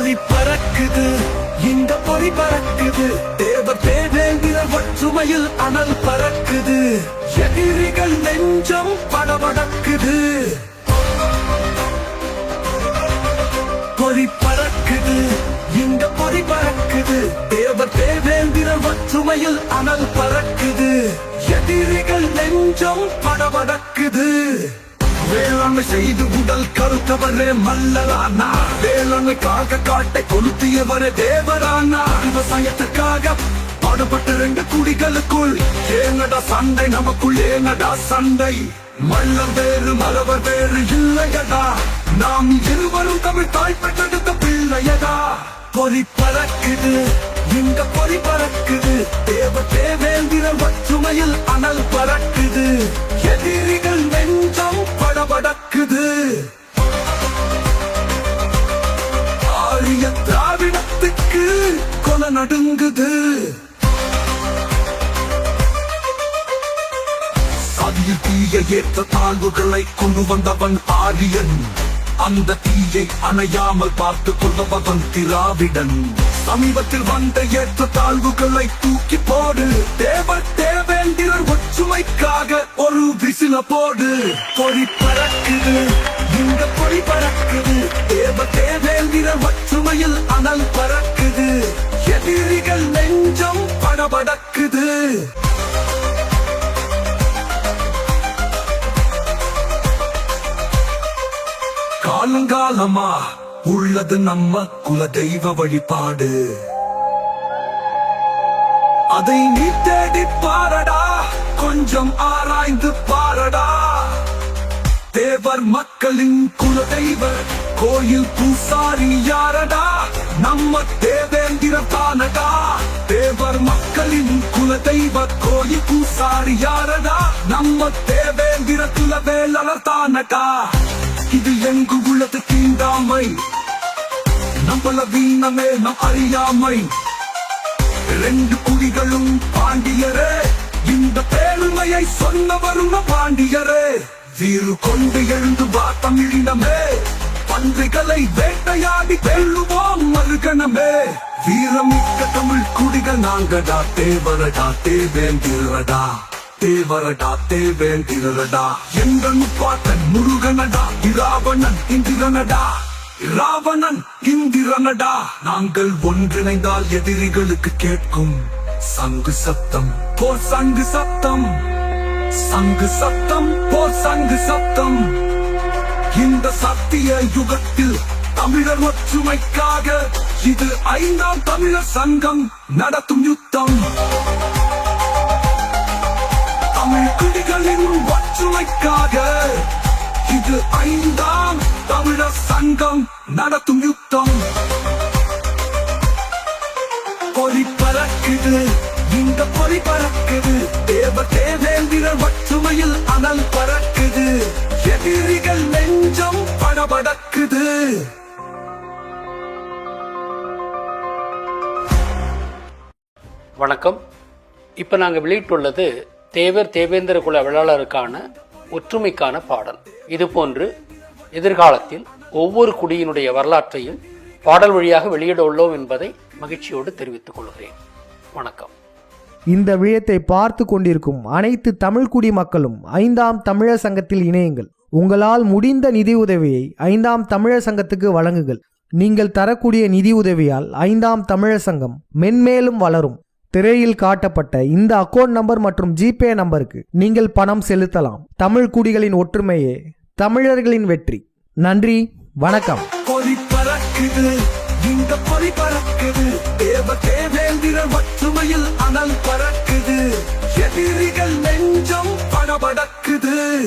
பறக்குது. இந்த பொறி பறக்குது. தேவ தேவேந்திர ஒற்றுமையில் அனல் பறக்குது. எதிரிகள் நெஞ்சம் படபடக்குது. பொறி பறக்குது. இந்த பொறி பறக்குது. தேவ தேவேந்திர ஒற்றுமையில் அனல் பறக்குது. எதிரிகள் நெஞ்சம் படபடக்குது. வேளாண்மை செய்து உடல் கருத்தவரே மல்லரானா வேளாண்மைக்காக காட்டை கொளுத்தியவரே தேவரானா. விவசாயத்துக்காக பாடுபட்ட ரெண்டு குடிகளுக்குள் ஏங்கடா சண்டை? நமக்குள் ஏங்கடா சண்டை? மல்லர் வேறு மலவர் வேறு இல்லையடா. நாம் இருவரும் தமிழ் தாய் பெற்றெடுத்த பிள்ளையடா. பொறி பறக்குது இங்க பொறி பறக்குது. தேவ தேவேந்திர ஒற்றுமையில் அனல் பறக்குது. எதிரி நடக்குது. ஆரிய திராவிடத்துக்கு கொல நடுங்குது. சாதியில் தீய ஏற்ற தாழ்வுகளை கொண்டு வந்தவன் ஆரியன். அந்த தீயை அணையாமல் பார்த்து கொண்டவன் திராவிடன். சமீபத்தில் வந்த ஏற்ற தாழ்வுகளை தூக்கி போடு. தேவ தேவேந்திரர் ஒற்றுமைக்காக ஒரு விசில போடு. பொறி பறக்குது இந்த பொறி பறக்குது. தேவ தேவேந்திரர் ஒற்றுமையில் அனல் பறக்குது. எதிரிகள் நெஞ்சம் படபடக்குது. காலங்காலமா உள்ளது நம்ம குல தெய்வ வழிபாடு. அதை நீ தேடி பாரடா கொஞ்சம் ஆராய்ந்து பாரடா. தேவர் மக்களின் குல தெய்வ கோயில் பூசாரி யாரடா? நம்ம தேவேந்திர தானடா தேவர் மக்களின் குல தெய்வ கோயில் பூசாரி யாரடா? நம்ம தேவேந்திர குலவேலர் தானடா. இது எங்கு உள்ளது தீண்டாமை? நம்மள வீணமே நம் அறியாமை. ரெண்டு குடிகளும் பாண்டியரே இந்த பேருமையை சொன்னவரும் பாண்டியரே. வீறு கொண்டு எழுந்து வா தமிழினமே பன்றிகளை வேட்டையாடி வெல்லுவோம் மறுகணமே. வீரமிக்க தமிழ் குடிகள் நாங்கடா தேவரடா தேவேந்திரடா. தேவரடா தேவேந்திரடா எங்கள் முப்பாட்டன் முருகனடா இராவணன் இந்திரனடா. ராவணன் இந்திரனடா. நாங்கள் ஒன்றிணைந்தால் எதிரிகளுக்கு கேட்கும் சங்கு சத்தம் போர் சங்கு சத்தம் சங்கு சத்தம் போர் சங்கு சத்தம் இந்த சத்திய யுகத்தில் தமிழர் ஒற்றுமைக்காக இது ஐந்தாம் தமிழர் சங்கம் நடத்தும் யுத்தம். தமிழ் குடிகளின் ஒற்றுமைக்காக இது ஐந்தாம் தமிழர் சங்கம் நடத்தும் யுத்தம். பொறி பறக்குது இந்த பொறி பறக்குது. தேவ தேவேந்திரர் ஒற்றுமையில் அனல் பறக்குது. எதிரிகள் நெஞ்சம் படபடக்குது. வணக்கம். இப்போ நாங்கள் வெளியிட்டுள்ளது தேவர் தேவேந்திர குல வேளாளருக்கான ஒற்றுமைக்கான பாடல். இதுபோன்று எதிர்காலத்தில் ஒவ்வொரு குடியினுடைய வரலாற்றையும் பாடல் வழியாக வெளியிட உள்ளோம் என்பதை மகிழ்ச்சியோடு தெரிவித்துக் கொள்கிறேன். வணக்கம். இந்த விழயத்தை பார்த்து கொண்டிருக்கும் அனைத்து தமிழ் குடி மக்களும் ஐந்தாம் தமிழர் சங்கத்தில் இணையுங்கள். உங்களால் முடிந்த நிதி உதவியை ஐந்தாம் தமிழர் சங்கத்துக்கு வழங்குங்கள். நீங்கள் தரக்கூடிய நிதி உதவியால் ஐந்தாம் தமிழர் சங்கம் மென்மேலும் வளரும். திரையில் காட்டப்பட்ட இந்த அக்கவுண்ட் நம்பர் மற்றும் ஜிபே நம்பருக்கு நீங்கள் பணம் செலுத்தலாம். தமிழ் குடிகளின் ஒற்றுமையே தமிழர்களின் வெற்றி. நன்றி வணக்கம். பொறி இந்த பொறி பறக்குது. தேவ ஒற்றுமையில் அனல் பறக்குது. எதிரிகள் நெஞ்சம் படபடக்குது.